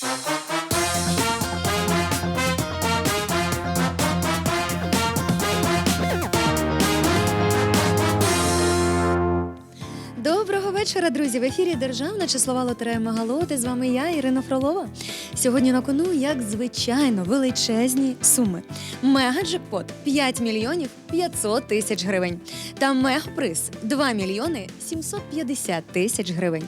Доброго вечора, друзі! В ефірі Державна числова лотерея Магалоти. З вами я, Ірина Фролова. Сьогодні на кону, як звичайно, величезні суми. Мега-джекпот 5 мільйонів 500 тисяч гривень. Та мегаприз 2 мільйони 750 тисяч гривень.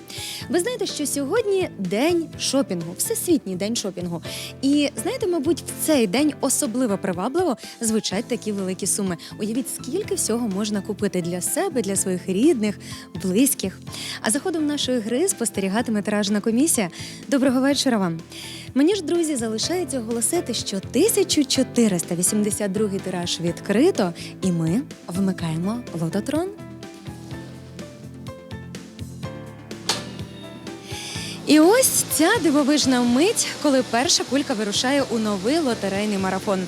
Ви знаєте, що сьогодні день шопінгу, всесвітній день шопінгу. І знаєте, мабуть, в цей день особливо привабливо звучать такі великі суми. Уявіть, скільки всього можна купити для себе, для своїх рідних, близьких. А за ходом нашої гри спостерігатиме тиражна комісія. Доброго вечора вам. Мені ж, друзі, залишається оголосити, що 1482 тираж відкрито, і ми вмикаємо лототрон. І ось ця дивовижна мить, коли перша кулька вирушає у новий лотерейний марафон.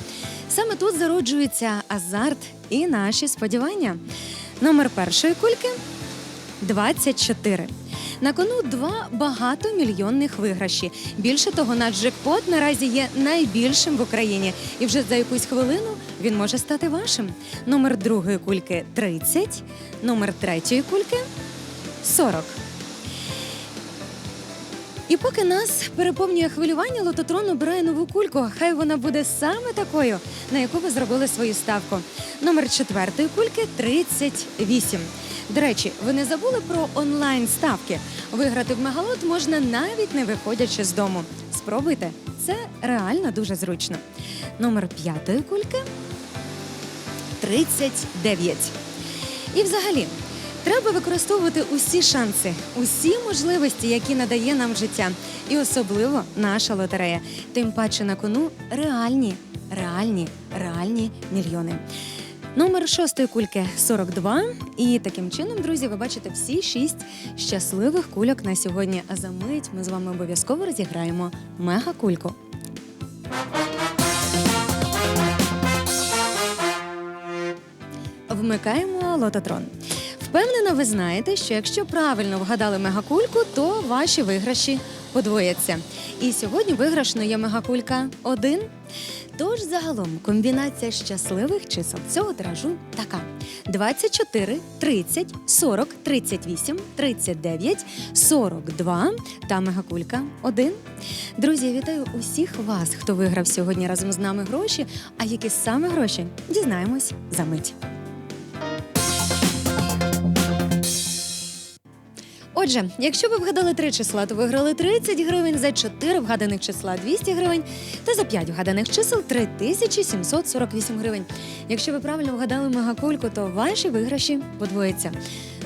Саме тут зароджується азарт і наші сподівання. Номер першої кульки 24. На кону два багатомільйонних виграші. Більше того, наш джекпот наразі є найбільшим в Україні, і вже за якусь хвилину він може стати вашим. Номер другої кульки 30, номер третьої кульки 40. І поки нас переповнює хвилювання, лототрон обирає нову кульку. Хай вона буде саме такою, на яку ви зробили свою ставку. Номер четвертої кульки 38. До речі, ви не забули про онлайн ставки. Виграти в мегалот можна навіть не виходячи з дому. Спробуйте, це реально дуже зручно. Номер п'ятої кульки 39. І взагалі, треба використовувати усі шанси, усі можливості, які надає нам життя, і особливо наша лотерея. Тим паче на кону реальні, реальні, реальні мільйони. Номер шостої кульки 42. І таким чином, друзі, ви бачите всі шість щасливих кульок на сьогодні. А за мить ми з вами обов'язково розіграємо мега-кульку. Вмикаємо лототрон. Впевнена, ви знаєте, що якщо правильно вгадали мегакульку, то ваші виграші подвояться. І сьогодні виграшною мегакулька 1. Тож загалом комбінація щасливих чисел цього тиражу така: 24, 30, 40, 38, 39, 42 та мегакулька 1. Друзі, вітаю усіх вас, хто виграв сьогодні разом з нами гроші. А які саме гроші дізнаємось за мить. Отже, якщо ви вгадали три числа, то виграли 30 гривень, за 4 вгаданих числа 200 гривень та за 5 вгаданих чисел 3748 гривень. Якщо ви правильно вгадали мегакульку, то ваші виграші подвояться.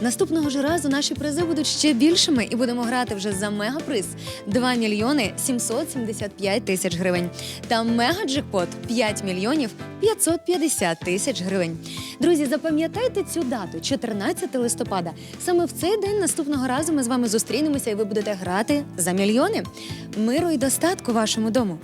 Наступного ж разу наші призи будуть ще більшими і будемо грати вже за мегаприз 2 мільйони 775 тисяч гривень та мегаджекпот 5 мільйонів 550 тисяч гривень. Друзі, запам'ятайте цю дату 14 листопада. Саме в цей день наступного разу ми з вами зустрінемося, і ви будете грати за мільйони. Миру і достатку вашому дому.